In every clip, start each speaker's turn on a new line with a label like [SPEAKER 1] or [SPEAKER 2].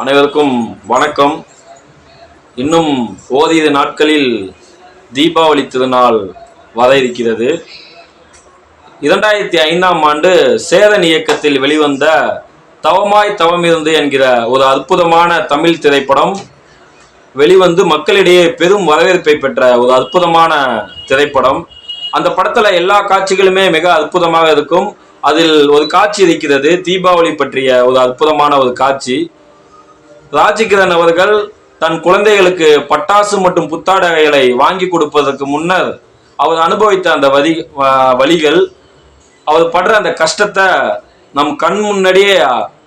[SPEAKER 1] அனைவருக்கும் வணக்கம். இன்னும் ஓரிரு நாட்களில் தீபாவளி திருநாள் வர இருக்கிறது. இரண்டாயிரத்தி ஐந்தாம் ஆண்டு சேரன் இயக்கத்தில் வெளிவந்த தவமாய் தவமிருந்து என்கிற ஒரு அற்புதமான தமிழ் திரைப்படம் வெளிவந்து மக்களிடையே பெரும் வரவேற்பை பெற்ற ஒரு அற்புதமான திரைப்படம். அந்த படத்தில் எல்லா காட்சிகளுமே மிக அற்புதமாக இருக்கும். அதில் ஒரு காட்சி இருக்கிறது தீபாவளி பற்றிய ஒரு அற்புதமான ஒரு காட்சி. ராஜகிரண் அவர்கள் தன் குழந்தைகளுக்கு பட்டாசு மற்றும் புத்தாடைகளை வாங்கி கொடுப்பதற்கு முன்னர் அவர் அனுபவித்த அந்த வலி வழிகள் அவர் படுற அந்த கஷ்டத்தை நம் கண் முன்னாடியே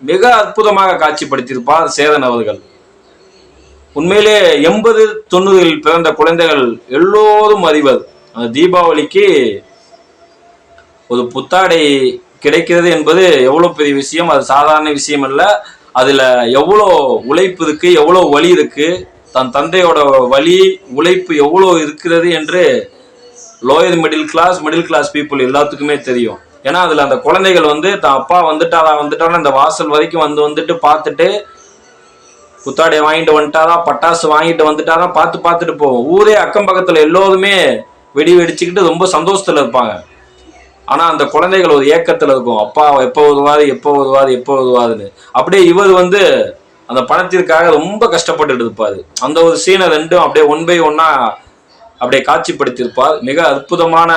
[SPEAKER 1] மிக அற்புதமாக காட்சிப்படுத்தியிருப்பார் சேதன் அவர்கள். உண்மையிலே எண்பது தொண்ணூறில் பிறந்த குழந்தைகள் எல்லோரும் அறிவர். அந்த தீபாவளிக்கு ஒரு புத்தாடை கிடைக்கிறது என்பது எவ்வளோ பெரிய விஷயம்? அது சாதாரண விஷயம் அல்ல. அதில் எவ்வளோ உழைப்பு இருக்கு எவ்வளோ வலி இருக்கு தன் தந்தையோட வலி உழைப்பு எவ்வளோ இருக்கிறது என்று lower middle class middle class people எல்லாத்துக்குமே தெரியும். ஏன்னா அதில் அந்த குழந்தைகள் வந்து தான் அப்பா வந்துட்டாரா வந்துட்டாரா அந்த வாசல் வரைக்கும் வந்து வந்துட்டு பார்த்துட்டு புத்தாடை வாங்கிட்டு வந்துட்டாரா பட்டாசு வாங்கிட்டு வந்துட்டாரா பார்த்து பார்த்துட்டு போவோம். ஊரே அக்கம் பக்கத்தில் எல்லோருமே வெடி வெடிச்சுக்கிட்டு ரொம்ப சந்தோஷத்தில் இருப்பாங்க. ஆனால் அந்த குழந்தைகள் ஒரு ஏக்கத்தில் இருக்கும். அப்பா எப்போ வருவாரு எப்போ வருவாரு எப்போ வருவாருன்னு அப்படியே இவர் வந்து அந்த பணத்திற்காக ரொம்ப கஷ்டப்பட்டு இருப்பார். அந்த ஒரு சீனை ரெண்டும் அப்படியே ஒன் பை ஒன்னா அப்படியே காட்சிப்படுத்தியிருப்பார். மிக அற்புதமான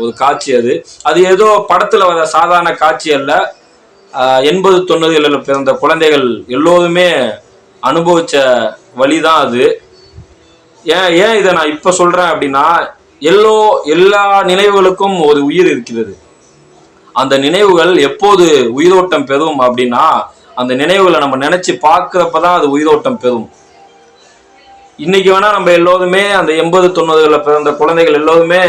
[SPEAKER 1] ஒரு காட்சி அது. அது ஏதோ படத்தில் வர சாதாரண காட்சி அல்ல. எண்பது தொண்ணூறுகளில் பிறந்த குழந்தைகள் எல்லோருமே அனுபவிச்ச வழிதான் அது. ஏன் ஏன் இதை நான் இப்போ சொல்கிறேன் அப்படின்னா எல்லோ எல்லா நினைவுகளுக்கும் ஒரு உயிர் இருக்கிறது. அந்த நினைவுகள் எப்போது உயிரோட்டம் பெறும் அப்படின்னா அந்த நினைவுகளை நம்ம நினைச்சு பார்க்கிறப்பதான் அது உயிரோட்டம் பெறும். இன்னைக்கு வேணா நம்ம எல்லோருமே அந்த எண்பது தொண்ணூறுகளில் பிறந்த குழந்தைகள் எல்லோருமே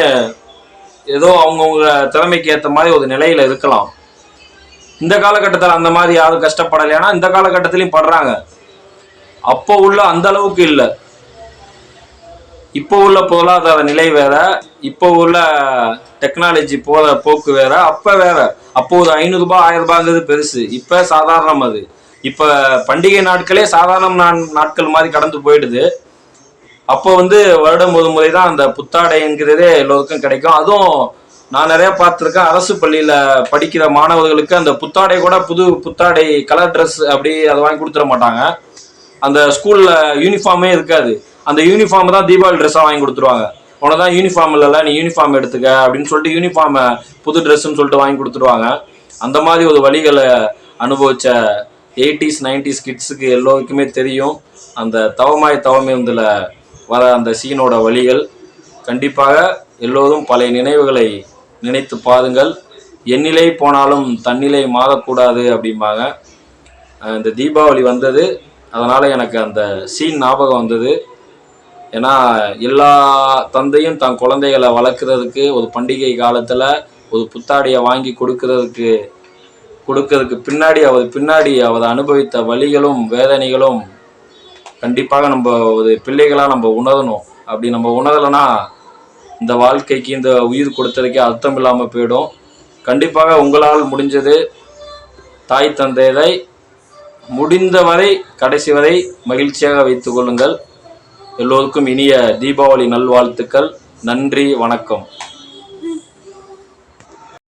[SPEAKER 1] ஏதோ அவங்கவுங்க திறமைக்கு ஏற்ற மாதிரி ஒரு நிலையில இருக்கலாம். இந்த காலகட்டத்தில் அந்த மாதிரி யாரும் கஷ்டப்படலைன்னா இந்த காலகட்டத்திலையும் படுறாங்க. அப்போ உள்ள அந்த அளவுக்கு இல்லை. இப்போ உள்ள பொருளாதார நிலை வேற இப்போ உள்ள டெக்னாலஜி போற போக்கு வேற அப்ப வேற. அப்போ ஒரு ஐநூறு ரூபாய் ஆயிரம் ரூபாங்கிறது பெருசு. இப்ப சாதாரணம் அது. இப்ப பண்டிகை நாட்களே சாதாரண நாட்கள் மாதிரி கடந்து போயிடுது. அப்போ வந்து வருடம் ஒரு முறை தான் அந்த புத்தாடைங்கிறதே எல்லோருக்கும் கிடைக்கும். அதுவும் நான் நிறைய பார்த்துருக்கேன். அரசு பள்ளியில படிக்கிற மாணவர்களுக்கு அந்த புத்தாடை கூட புது புத்தாடை கலர் ட்ரெஸ் அப்படி அதை வாங்கி கொடுத்துட மாட்டாங்க. அந்த ஸ்கூல்ல யூனிஃபார்மே இருக்காது. அந்த யூனிஃபார்ம் தான் தீபாவளி ட்ரெஸ்ஸாக வாங்கி கொடுத்துருவாங்க. உனதான் யூனிஃபார்ம் இல்லைல்ல நீ யூனிஃபார்ம் எடுத்துக்க அப்படின்னு சொல்லிட்டு யூனிஃபார்மை புது ட்ரெஸ்ஸுன்னு சொல்லிட்டு வாங்கி கொடுத்துருவாங்க. அந்த மாதிரி ஒரு வழிகளை அனுபவிச்ச எயிட்டிஸ் நைன்டிஸ் கிட்ஸுக்கு எல்லோருக்குமே தெரியும். அந்த தவமாய் தவமிருந்தில் வர அந்த சீனோட வழிகள். கண்டிப்பாக எல்லோரும் பழைய நினைவுகளை நினைத்து பாருங்கள். எண்ணிலை போனாலும் தன்னிலை மாறக்கூடாது அப்படிம்பாங்க. இந்த தீபாவளி வந்தது அதனால் எனக்கு அந்த சீன் ஞாபகம் வந்தது. ஏன்னா எல்லா தந்தையும் தன் குழந்தைகளை வளர்க்குறதுக்கு ஒரு பண்டிகை காலத்தில் ஒரு புத்தாடையை வாங்கி கொடுக்கறதுக்கு கொடுக்கறதுக்கு பின்னாடி அவர் பின்னாடி அவர் அனுபவித்த வழிகளும் வேதனைகளும் கண்டிப்பாக நம்ம ஒரு பிள்ளைகளாக நம்ம உணரணும். அப்படி நம்ம உணரலைன்னா இந்த வாழ்க்கைக்கு இந்த உயிர் கொடுத்ததுக்கே அர்த்தம் இல்லாமல் போயிடும். கண்டிப்பாக உங்களால் முடிஞ்சது தாய் தந்தையரை முடிந்தவரை கடைசி வரை மகிழ்ச்சியாக வைத்துக் கொள்ளுங்கள். எல்லோருக்கும் இனிய தீபாவளி நல்வாழ்த்துக்கள். நன்றி வணக்கம்.